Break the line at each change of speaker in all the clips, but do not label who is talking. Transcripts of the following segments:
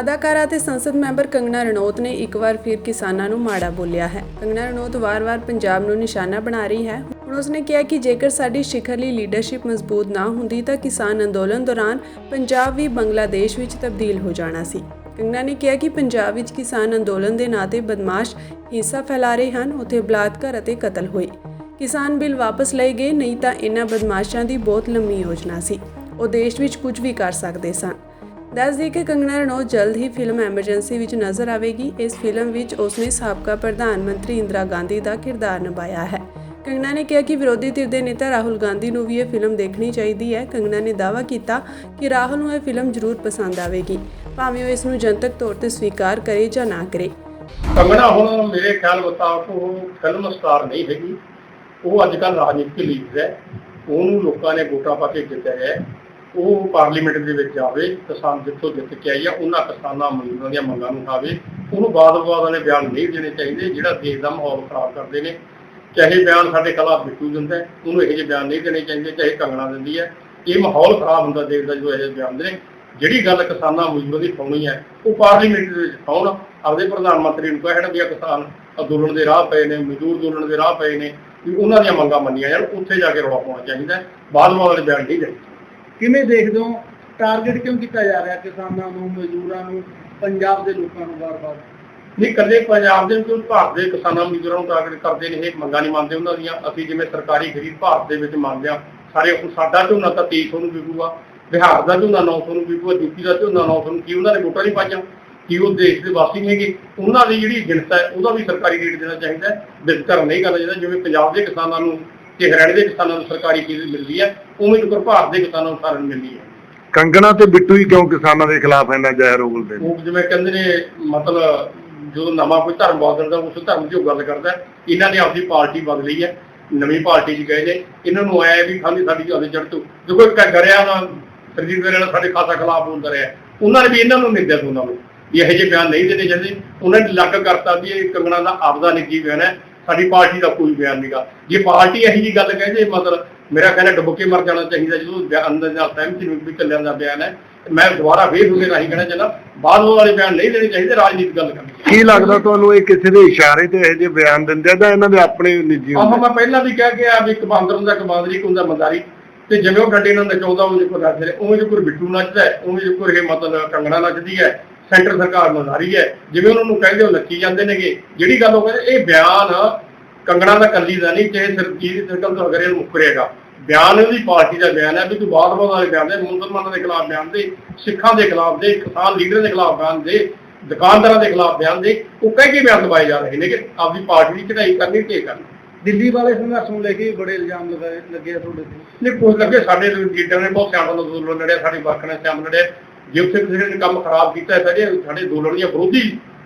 ਅਦਾਕਾਰਾ ਅਤੇ ਸੰਸਦ ਮੈਂਬਰ ਕੰਗਨਾ ਰਣੌਤ ਨੇ ਇੱਕ ਵਾਰ ਫਿਰ ਕਿਸਾਨਾਂ ਨੂੰ ਮਾੜਾ ਬੋਲਿਆ ਹੈ। ਕੰਗਨਾ ਰਣੌਤ ਵਾਰ-ਵਾਰ ਪੰਜਾਬ ਨੂੰ ਨਿਸ਼ਾਨਾ ਬਣਾ ਰਹੀ ਹੈ। ਹੁਣ ਉਸਨੇ ਕਿਹਾ ਕਿ ਜੇਕਰ ਸਾਡੀ ਸਿਖਰਲੀ ਲੀਡਰਸ਼ਿਪ ਮਜ਼ਬੂਤ ਨਾ ਹੁੰਦੀ ਤਾਂ ਕਿਸਾਨ ਅੰਦੋਲਨ ਦੌਰਾਨ ਪੰਜਾਬ ਵੀ ਬੰਗਲਾਦੇਸ਼ ਵਿੱਚ ਤਬਦੀਲ ਹੋ ਜਾਣਾ ਸੀ। ਕੰਗਨਾ ਨੇ ਕਿਹਾ ਕਿ ਪੰਜਾਬ ਵਿੱਚ ਕਿਸਾਨ ਅੰਦੋਲਨ ਦੇ ਨਾਂ ਤੇ ਬਦਮਾਸ਼ ਹਿੰਸਾ ਫੈਲਾ ਰਹੇ ਹਨ, ਉੱਥੇ ਬਲਾਤਕਾਰ ਅਤੇ ਕਤਲ ਹੋਏ। ਕਿਸਾਨ ਬਿੱਲ ਵਾਪਸ ਲਏ ਗਏ, ਨਹੀਂ ਤਾਂ ਇਹਨਾਂ ਬਦਮਾਸ਼ਾਂ ਦੀ ਬਹੁਤ ਲੰਮੀ ਯੋਜਨਾ ਸੀ। ਉਹ ਦੇਸ਼ ਵਿੱਚ ਕੁਝ ਵੀ ਕਰ ਸਕਦੇ ਸਨ। ਦੱਸ ਦਈਏ ਕਿ ਕੰਗਨਾ ਰਣੌਤ ਜਲਦ ਹੀ ਫਿਲਮ ਐਮਰਜੈਂਸੀ ਵਿੱਚ ਨਜ਼ਰ ਆਵੇਗੀ। ਇਸ ਫਿਲਮ ਵਿੱਚ ਉਸਨੇ ਸਾਬਕਾ ਪ੍ਰਧਾਨ ਮੰਤਰੀ ਇੰਦਰਾ ਗਾਂਧੀ ਦਾ ਕਿਰਦਾਰ ਨਿਭਾਇਆ ਹੈ। ਕੰਗਨਾ ਨੇ ਕਿਹਾ ਕਿ ਵਿਰੋਧੀ ਧਿਰ ਦੇ ਨੇਤਾ ਰਾਹੁਲ ਗਾਂਧੀ ਨੂੰ ਵੀ ਇਹ ਫਿਲਮ ਦੇਖਣੀ ਚਾਹੀਦੀ ਹੈ। ਕੰਗਨਾ ਨੇ ਦਾਅਵਾ ਕੀਤਾ ਕਿ ਰਾਹੁਲ ਨੂੰ ਇਹ ਫਿਲਮ ਜ਼ਰੂਰ ਪਸੰਦ ਆਵੇਗੀ। ਭਾਵੇਂ ਉਹ ਇਸ ਨੂੰ ਜਨਤਕ ਤੌਰ ਤੇ ਸਵੀਕਾਰ ਕਰੇ ਜਾਂ ਨਾ ਕਰੇ।
ਕੰਗਣਾ, ਹੁਣ ਮੇਰੇ ਖਿਆਲ ਮੁਤਾਬਕ ਉਹ ਫਿਲਮ ਸਟਾਰ ਨਹੀਂ ਹੈਗੀ। ਉਹ ਅੱਜ ਕੱਲ੍ਹ ਰਾਜਨੀਤਿਕ ਲੀਡਰ ਹੈ। ਉਹਨੂੰ ਲੋਕਾਂ ਨੇ ਵੋਟਾਂ ਪਾ ਕੇ ਜਿੱਤਿਆ ਹੈ। ਉਹ ਪਾਰਲੀਮੈਂਟ ਦੇ ਵਿੱਚ ਜਾਵੇ, ਕਿਸਾਨ ਜਿੱਥੋਂ ਜਿੱਤ ਕੇ ਆਈ ਆ, ਉਹਨਾਂ ਕਿਸਾਨਾਂ ਮਜ਼ਦੂਰਾਂ ਦੀਆਂ ਮੰਗਾਂ ਨੂੰ ਉਠਾਵੇ। ਉਹਨੂੰ ਬਾਦ-ਬਾਦ ਵਾਲੇ ਬਿਆਨ ਨਹੀਂ ਦੇਣੇ ਚਾਹੀਦੇ, ਜਿਹੜਾ ਦੇਸ਼ ਦਾ ਮਾਹੌਲ ਖਰਾਬ ਕਰਦੇ ਨੇ। ਚਾਹੇ ਬਿਆਨ ਸਾਡੇ ਖਿਲਾਫ ਬਿੱਟੂ ਦਿੰਦਾ ਉਹਨੂੰ ਇਹੋ ਜਿਹੇ ਬਿਆਨ ਨਹੀਂ ਦੇਣੇ ਚਾਹੀਦੇ, ਚਾਹੇ ਕੰਗਣਾ ਦਿੰਦੀ ਹੈ। ਇਹ ਮਾਹੌਲ ਖਰਾਬ ਹੁੰਦਾ ਦੇਸ਼ ਦਾ ਜੋ ਇਹੋ ਜਿਹੇ ਬਿਆਨ ਦੇ ਜਿਹੜੀ ਗੱਲ ਕਿਸਾਨਾਂ ਮਜ਼ਦੂਰਾਂ ਦੀ ਪਾਉਣੀ ਹੈ, ਉਹ ਪਾਰਲੀਮੈਂਟ ਦੇ ਵਿੱਚ ਪਾਉਣ। ਆਪਦੇ ਪ੍ਰਧਾਨ ਮੰਤਰੀ ਨੂੰ ਕਹਿਣ ਵੀ ਕਿਸਾਨ ਅੰਦੋਲਨ ਦੇ ਰਾਹ ਪਏ ਨੇ, ਮਜ਼ਦੂਰ ਅੰਦੋਲਨ ਦੇ ਰਾਹ ਪਏ ਨੇ। ਵੀ ਉਹਨਾਂ ਦੀਆਂ ਮੰਗਾਂ ਮੰਨੀਆਂ ਜਾਣ ਉੱਥੇ ਜਾ ਕੇ ਰੌਲਾ ਪਾਉਣਾ ਚਾਹੀਦਾ। ਬਾਦ-ਬਾਦ ਵਾਲੇ ਬਿਆਨ ਨਹੀਂ ਦੇਣੇ
ਕਿਵੇਂ ਦੇਖਦੇ ਹੋ? ਟਾਰਗੇਟ ਕਿਉਂ ਕੀਤਾ ਜਾ ਰਿਹਾ ਕਿਸਾਨਾਂ ਨੂੰ ਮਜ਼ਦੂਰਾਂ ਨੂੰ ਪੰਜਾਬ ਦੇ ਲੋਕਾਂ ਨੂੰ ਵਾਰ-ਵਾਰ?
ਨਹੀਂ ਕੱਲੇ ਪੰਜਾਬ ਦੇ ਵਿੱਚ ਭਾਰਤ ਦੇ ਕਿਸਾਨਾਂ ਮਜ਼ਦੂਰਾਂ ਨੂੰ ਟਾਰਗੇਟ ਕਰਦੇ ਨੇ ਇਹ ਮੰਗਾਂ ਨਹੀਂ ਮੰਨਦੇ ਉਹਨਾਂ ਦੀਆਂ। ਅਸੀਂ ਜਿਵੇਂ ਸਰਕਾਰੀ ਖਰੀਦ ਭਾਰਤ ਦੇ ਵਿੱਚ ਮੰਨਦੇ ਆ ਸਾਰੇ ਹੁਣ ਸਾਡਾ ਝੋਨਾ ਤਾਂ 2300 ਨੂੰ ਵਿਕੂਗਾ ਬਿਹਾਰ ਦਾ ਝੋਨਾ 900 ਨੂੰ ਵਿਕੂਗਾ ਯੂਪੀ ਦਾ ਝੋਨਾ 900 ਨੂੰ ਕੀ ਉਹਨਾਂ ਨੇ ਵੋਟਾਂ ਨਹੀਂ ਪਾਈਆਂ? ਕੀ ਉਹ ਦੇਸ਼ ਦੇ ਵਾਸੀ ਨਹੀਂ ਹੈਗੇ ਉਹਨਾਂ ਦੀ ਜਿਹੜੀ ਜਿਣਸ ਹੈ ਉਹਦਾ ਵੀ ਸਰਕਾਰੀ ਰੇਟ ਦੇਣਾ ਚਾਹੀਦਾ ਹੈ। ਵਿਤਕਰ ਨਹੀਂ ਕਰਨਾ ਚਾਹੀਦਾ। ਜਿਵੇਂ ਪੰਜਾਬ ਦੇ ਕਿਸਾਨਾਂ ਨੂੰ ਤੇ ਹਰਿਆਣੇ ਦੇ ਕਿਸਾਨਾਂ ਨੂੰ ਸਰਕਾਰੀ ਚੀਜ਼ ਮਿਲਦੀ ਹੈ ਉਵੇਂ ਹੀ ਭਾਰਤ ਦੇ ਕਿਸਾਨਾਂ ਨੂੰ ਸਾਰਿਆਂ ਨੂੰ ਮਿਲਦੀ ਹੈ।
ਕੰਗਣਾ ਤੇ ਬਿੱਟੂ ਹੀ ਕਿਉਂ ਕਿਸਾਨਾਂ ਦੇ ਖਿਲਾਫ ਇੰਨਾ ਜ਼ਹਿਰ ਉਗਲਦੇ ਨੇ?
ਉਹ ਜਿਵੇਂ ਕਹਿੰਦੇ ਨੇ ਮਤਲਬ ਜਦੋਂ ਨਵਾਂ ਕੋਈ ਧਰਮ ਬਦਲਦਾ ਉਸ ਧਰਮ 'ਚ ਉਹ ਗੱਲ ਕਰਦਾ। ਇਹਨਾਂ ਨੇ ਆਪਣੀ ਪਾਰਟੀ ਬਦਲੀ ਹੈ। ਨਵੀਂ ਪਾਰਟੀ 'ਚ ਗਏ ਨੇ। ਇਹਨਾਂ ਨੂੰ ਆਇਆ ਵੀ ਖਾਲੀ ਸਾਡੀ ਜ਼ਿਆਦਾ ਚੜ ਤੋਂ। ਜੋ ਕੋਈ ਕਰਿਆ ਨਾ ਸਰਜੀਤ ਵੇਲੇ ਸਾਡੇ ਖਾਸਾ ਖਿਲਾਫ ਹੁੰਦਾ ਰਿਹਾ। ਉਹਨਾਂ ਨੇ ਵੀ ਇਹਨਾਂ ਨੂੰ ਨਿੰਦਿਆ ਉਹਨਾਂ ਨੂੰ। ਵੀ ਇਹੋ ਜਿਹੇ ਬਿਆਨ ਨਹੀਂ ਦੇਣੇ ਚਾਹੀਦੇ ਉਹਨਾਂ ਨੇ ਲੱਗ ਕਰਤਾ ਵੀ ਇਹ ਕੰਗਣਾ ਦਾ ਆਪਦਾ ਨਿੱਜੀ ਬਿਆਨ ਹੈ ਸਾਡੀ ਪਾਰਟੀ ਦਾ ਕੋਈ ਬਿਆਨ ਨਹੀਂਗਾ ਜੇ ਪਾਰਟੀ ਇਹੋ ਜਿਹੀ ਗੱਲ ਕਹਿੰਦੇ ਮਤਲਬ ਮੇਰਾ ਕਹਿੰਦਾ ਡੁੱਬ ਕੇ ਮਰ ਜਾਣਾ ਚਾਹੀਦਾ ਜਦੋਂ ਬਿਆਨ ਦੇ ਨਾਲ ਸਹਿਮਤੀ ਨੂੰ ਵੀ ਚੱਲਿਆ ਦਾ ਬਿਆਨ ਹੈ ਮੈਂ ਦੁਬਾਰਾ ਫੇਰ ਉਹਦੇ ਰਾਹੀਂ ਕਹਿਣਾ ਚਾਹੁੰਦਾ ਬਾਅਦ ਵਾਲੇ ਬਿਆਨ ਨਹੀਂ ਦੇਣੇ ਚਾਹੀਦੇ ਰਾਜਨੀਤਿਕ ਗੱਲ ਕਰਨੀ
ਕੀ ਲੱਗਦਾ ਤੁਹਾਨੂੰ ਇਹ ਕਿਸੇ ਦੇ ਇਸ਼ਾਰੇ ਤੇ ਇਹੋ ਜਿਹੇ ਬਿਆਨ ਦਿੰਦੇ ਆ ਜਾਂ ਇਹਨਾਂ ਦੇ ਆਪਣੇ ਨਿੱਜੀ
ਆਹ ਮੈਂ ਪਹਿਲਾਂ ਵੀ ਕਹਿ ਗਿਆ ਵੀ ਇੱਕ ਬਾਂਦਰ ਹੁੰਦਾ ਇੱਕ ਬਾਂਦਰੀ ਇੱਕ ਹੁੰਦਾ ਮੰਦਾਰੀ। ਤੇ ਜਿਵੇਂ ਉਹ ਡੰਡੇ ਨਾਲ ਨਚਾਉਂਦਾ ਉਹ ਜੇ ਕੋਈ ਨੱਚ ਰਿਹਾ ਉਵੇਂ ਜੇ ਕੋਈ ਬਿੱਟੂ ਨੱਚਦਾ ਉਵੇਂ ਜੇ ਕੋਈ ਇਹ ਮਤਲਬ ਕੰਗਣਾ ਨੱਚਦੀ ਹੈ। ਸੈਂਟਰ ਸਰਕਾਰ ਨਜ਼ਾਰੀ ਹੈ। ਜਿਵੇਂ ਉਹਨਾਂ ਨੂੰ ਕਹਿੰਦੇ ਉਹ ਨੱਚੀ ਜਾਂਦੇ ਨੇਗੇ। ਜਿਹੜੀ ਗੱਲ ਉਹ ਕਹਿੰਦੇ ਇਹ ਬਿਆਨ ਕੰਗਣਾ ਦਾ ਕੱਲੀ ਦਾ ਨਹੀਂ ਚਾਹੇ ਸਰਜੀਤ ਸਰਕਲ ਤੋਂ ਅਗਰ ਇਹ ਮੁੱਕਰੇਗਾ ਬਿਆਨ ਉਹਦੀ ਪਾਰਟੀ ਦਾ ਬਿਆਨ ਹੈ ਵੀ ਤੂੰ ਬਾਦ ਬਾਦ ਵਾਲੇ ਬਿਆਨ ਦੇ ਮੁਸਲਮਾਨਾਂ ਦੇ ਖਿਲਾਫ ਬਿਆਨ ਦੇ ਸਿੱਖਾਂ ਦੇ ਖਿਲਾਫ ਦੇ ਕਿਸਾਨ ਲੀਡਰਾਂ ਦੇ ਖਿਲਾਫ ਬਿਆਨ ਦੇ ਦੁਕਾਨਦਾਰਾਂ ਦੇ ਖਿਲਾਫ ਬਿਆਨ ਦੇ ਉਹ ਕਹਿ ਕੇ ਬਿਆਨ ਦਵਾਏ ਜਾ ਰਹੇ ਨੇ ਕਿ ਆਪਦੀ ਪਾਰਟੀ ਦੀ ਚੜਾਈ ਕਰਨੀ ਤੇ ਕਰਨੀ।
ਦਿੱਲੀ ਵਾਲੇ ਸੰਘਰਸ਼ ਨੂੰ ਲੈ ਕੇ ਬੜੇ ਇਲਜ਼ਾਮ ਲਗਾਏ ਲੱਗੇ ਆ ਤੁਹਾਡੇ ਤੇ।
ਨੇ ਕੁਝ ਲੱਗੇ ਸਾਡੇ ਲੀਡਰ ਨੇ ਬਹੁਤ ਸਿਆਣਾ ਅੰਦੋਲਨ ਲੜਿਆ ਸਾਡੀ ਵਰਕ ਨੇ ਸਿਆਮ ਲੜਿਆ। ਜੇ ਉੱਥੇ ਕਿਸੇ ਨੇ ਕੰਮ ਖਰਾਬ ਕੀਤਾ ਹੈ ਸਾਡੇ ਸਾਡੇ ਅੰਦੋਲਨ ਦੀਆਂ ਵਿਰੋਧੀ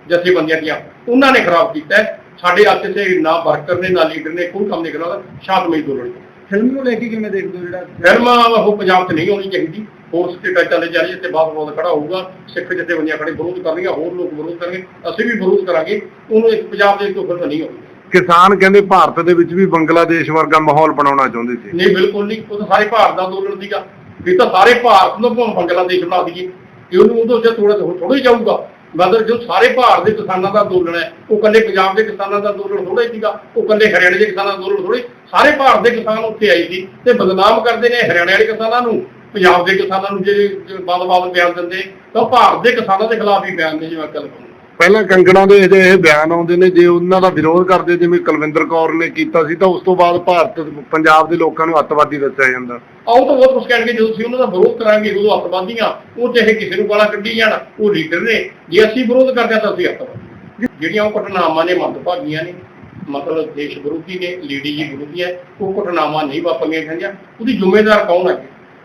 ਜਥੇਬੰਦੀਆਂ ਦੀਆਂ ਉਹਨਾਂ ਨੇ ਖਰਾਬ ਕੀਤਾ। ਸਾਡੇ ਹੱਥ ਤੇ ਨਾ ਵਰਕਰ ਨੇ ਨਾ ਲੀਡਰ ਨੇ ਕੋਈ ਕੰਮ ਨਹੀਂ ਕਰਾਉਂਦਾ। ਸ਼ਾਂਤਮਈ ਅੰਦੋਲਨ
ਫਿਲਮ ਨੂੰ ਲੈ ਕੇ ਕਿਵੇਂ ਦੇਖਦੇ ਹੋ ਜਿਹੜਾ
ਫਿਲਮਾਂ ਉਹ ਪੰਜਾਬ 'ਚ ਨਹੀਂ ਹੋਣੀ ਚਾਹੀਦੀ। ਹੋਰ ਸਟੇਟਾਂ ਚੱਲੇ ਜਾ ਰਹੀ ਹੈ ਤੇ ਬਾਅਦ ਬਾਅਦ ਖੜਾ ਹੋਊਗਾ ਸਿੱਖ ਜਥੇਬੰਦੀਆਂ ਖੜੇ ਵਿਰੋਧ ਕਰਨਗੀਆਂ ਹੋਰ ਲੋਕ ਵਿਰੋਧ ਕਰਨਗੇ ਅਸੀਂ ਵੀ ਵਿਰੋਧ ਕਰਾਂਗੇ। ਉਹਨੂੰ ਇੱਕ ਪੰਜਾਬ ਦੇ ਤੋਂ ਫਿਲਮ ਨਹੀਂ ਹੋਣੀ।
ਕਿਸਾਨ ਕਹਿੰਦੇ ਭਾਰਤ ਦੇ ਵਿੱਚ ਵੀ ਬੰਗਲਾਦੇਸ਼ ਵਰਗਾ ਮਾਹੌਲ ਬਣਾਉਣਾ ਚਾਹੁੰਦੇ ਸੀ।
ਨਹੀਂ ਬਿਲਕੁਲ ਨਹੀਂ। ਉਹ ਤਾਂ ਸਾਰੇ ਭਾਰਤ ਦਾ ਅੰਦੋਲਨ ਸੀਗਾ। ਇਹ ਤਾਂ ਸਾਰੇ ਭਾਰਤ ਨੂੰ ਭਾਵੇਂ ਬੰਗਲਾਦੇਸ਼ ਬਣਾ ਦਈਏ। ਕਿ ਉਹਨੂੰ ਉਦੋਂ ਜੇ ਥੋੜਾ ਥੋੜਾ ਹੀ ਜਾਊਗਾ। ਮਤਲਬ ਜੋ ਸਾਰੇ ਭਾਰਤ ਦੇ ਕਿਸਾਨਾਂ ਦਾ ਅੰਦੋਲਨ ਹੈ, ਉਹ ਕੱਲੇ ਪੰਜਾਬ ਦੇ ਕਿਸਾਨਾਂ ਦਾ ਅੰਦੋਲਨ ਥੋੜਾ ਹੀ ਸੀਗਾ, ਉਹ ਕੱਲੇ ਹਰਿਆਣੇ ਦੇ ਕਿਸਾਨਾਂ ਦਾ ਅੰਦੋਲਨ ਥੋੜੀ ਸਾਰੇ ਭਾਰਤ ਦੇ ਕਿਸਾਨ ਉੱਥੇ ਆਏ ਸੀ ਤੇ ਬਦਨਾਮ ਕਰਦੇ ਨੇ ਹਰਿਆਣੇ ਵਾਲੇ ਕਿਸਾਨਾਂ ਨੂੰ। ਪੰਜਾਬ ਦੇ ਕਿਸਾਨਾਂ ਨੂੰ ਜੇ ਬਾਦ-ਬਾਦ ਬਿਆਨ ਦਿੰਦੇ, ਤਾਂ ਉਹ ਭਾਰਤ ਦੇ ਕਿਸਾਨਾਂ ਦੇ ਖਿਲਾਫ ਹੀ ਬਿਆਨ ਦੇ ਜਿਵੇਂ ਗੱਲ ਕੱਲ
ਪਹਿਲਾਂ ਕੰਗਣਾ ਦੇ ਇਹਦੇ ਇਹ ਬਿਆਨ ਆਉਂਦੇ ਨੇ, ਜੇ ਉਹਨਾਂ ਦਾ ਵਿਰੋਧ ਕਰਦੇ, ਜਿਵੇਂ ਕੁਲਵਿੰਦਰ ਕੌਰ ਨੇ ਕੀਤਾ ਸੀ, ਤਾਂ ਉਸ ਤੋਂ ਬਾਅਦ ਭਾਰਤ ਪੰਜਾਬ ਦੇ ਲੋਕਾਂ ਨੂੰ ਅੱਤਵਾਦੀ ਦੱਸਿਆ ਜਾਂਦਾ।
ਆਉ ਤਾਂ ਬਹੁਤ ਕੁਝ ਕਹਿਣਗੇ, ਜਦੋਂ ਅਸੀਂ ਉਹਨਾਂ ਦਾ ਵਿਰੋਧ ਕਰਾਂਗੇ, ਉਦੋਂ ਅੱਤਵਾਦੀਆਂ, ਉਹ ਚਾਹੇ ਕਿਸੇ ਨੂੰ ਗਾਲਾਂ ਕੱਢੀ ਜਾਣ, ਉਹ ਲੀਡਰ ਨੇ। ਜੇ ਅਸੀਂ ਵਿਰੋਧ ਕਰਦੇ ਹਾਂ ਤਾਂ ਅਸੀਂ ਅੱਤਵਾਦੀ। ਜਿਹੜੀਆਂ ਉਹ ਘਟਨਾਵਾਂ ਨੇ, ਮੰਦਭਾਗੀਆਂ ਨੇ, ਮਤਲਬ ਦੇਸ਼ ਵਿਰੋਧੀ ਨੇ, ਲੀਡੀ ਜੀ ਵਿਰੋਧੀ ਹੈ, ਉਹ ਘਟਨਾਵਾਂ ਨਹੀਂ ਵਾਪਰੀਆਂ ਚਾਹੀਦੀਆਂ ਉਹਦੀ ਜਿੰਮੇਵਾਰ ਕੌਣ ਹੈ?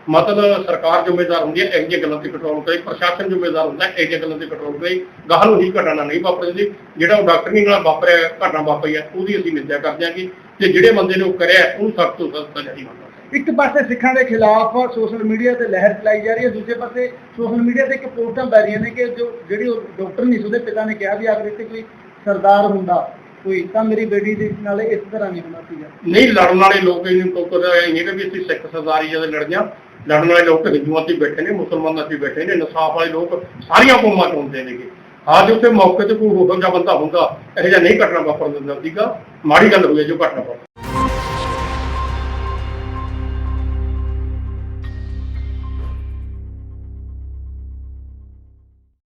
ਮਤਲਬ ਸਰਕਾਰ ਜ਼ਿੰਮੇਦਾਰ ਹੁੰਦੀ ਹੈ ਇਹ ਜਿਹੀਆਂ ਗੱਲਾਂ ਤੇ ਕੰਟਰੋਲ ਕਰੇ ਪ੍ਰਸ਼ਾਸਨ ਜ਼ਿੰਮੇਦਾਰ ਹੁੰਦਾ ਹੈ ਇਹ ਜਿਹੀਆਂ ਗੱਲਾਂ ਤੇ ਕੰਟਰੋਲ ਕਰੇ। ਗਾਹ ਨੂੰ ਹੀ ਘਟਨਾ ਨਹੀਂ ਵਾਪਰਦੀ ਜਿਹੜਾ ਉਹ ਡਾਕਟਰ ਨਾਲ ਵਾਪਰਿਆ ਘਟਨਾ ਵਾਪਰੀ ਹੈ ਉਹਦੀ ਅਸੀਂ ਨਿੰਦਿਆ ਕਰ ਦਿਆਂਗੇ ਤੇ ਜਿਹੜੇ ਬੰਦੇ ਨੇ ਉਹ ਕਰਿਆ ਉਹਨੂੰ ਸਖਤ ਤੋਂ ਸਖਤ ਸਜ਼ਾ ਨਹੀਂ ਮੰਨਦਾ
ਇੱਕ ਪਾਸੇ ਸਿੱਖਾਂ ਦੇ ਖਿਲਾਫ ਸੋਸ਼ਲ ਮੀਡੀਆ ਤੇ ਲਹਿਰ ਚਲਾਈ ਜਾ ਰਹੀ ਹੈ ਦੂਜੇ ਪਾਸੇ ਸੋਸ਼ਲ ਮੀਡੀਆ ਤੇ ਇੱਕ ਪੋਸਟਾਂ ਪੈ ਰਹੀਆਂ ਨੇ ਕਿ ਜੋ ਜਿਹੜੀ ਉਹ ਡਾਕਟਰ ਨਹੀਂ ਸੀ ਉਹਦੇ ਪਿਤਾ ਨੇ ਕਿਹਾ ਵੀ ਅਗਰ ਇੱਥੇ ਕੋਈ ਸਰਦਾਰ ਹੁੰਦਾ ਹੋਈ ਤਾਂ ਮੇਰੀ ਬੇਟੀ ਦੇ ਨਾਲ ਇਸ ਤਰ੍ਹਾਂ ਨਹੀਂ ਹੋਣਾ ਸੀਗਾ।
ਨਹੀਂ ਲੜਨ ਵਾਲੇ ਲੋਕ ਇਹਨੂੰ ਕੋਈ ਕੋਈ ਇਹ ਨਹੀਂ ਕਿ ਵੀ ਅਸੀਂ ਸਿੱਖ ਸਰਦਾਰੀ ਜਦੋਂ ਲੜੀਆਂ ਲੜਨ ਵਾਲੇ ਲੋਕ ਹਿੰਦੂਆਂ ਤੇ ਬੈਠੇ ਨੇ, ਮੁਸਲਮਾਨਾਂ ਚ ਬੈਠੇ ਨੇ, ਇਨਸਾਫ ਵਾਲੇ ਲੋਕ ਸਾਰੀਆਂ ਕੌਮਾਂ ਤੋਂ ਹੁੰਦੇ ਨੇਗੇ। ਅੱਜ ਉੱਥੇ ਮੌਕੇ ਤੇ ਕੋਈ ਹੋਗਾ ਬੰਦਾ ਹੁੰਦਾ, ਇਹੋ ਜਿਹਾ ਨਹੀਂ ਘਟਨਾ ਵਾਪਰ ਦਿੰਦਾ ਸੀਗਾ ਮਾੜੀ ਗੱਲ ਹੋਈ ਜੋ ਘਟਨਾ ਵਾਪਰ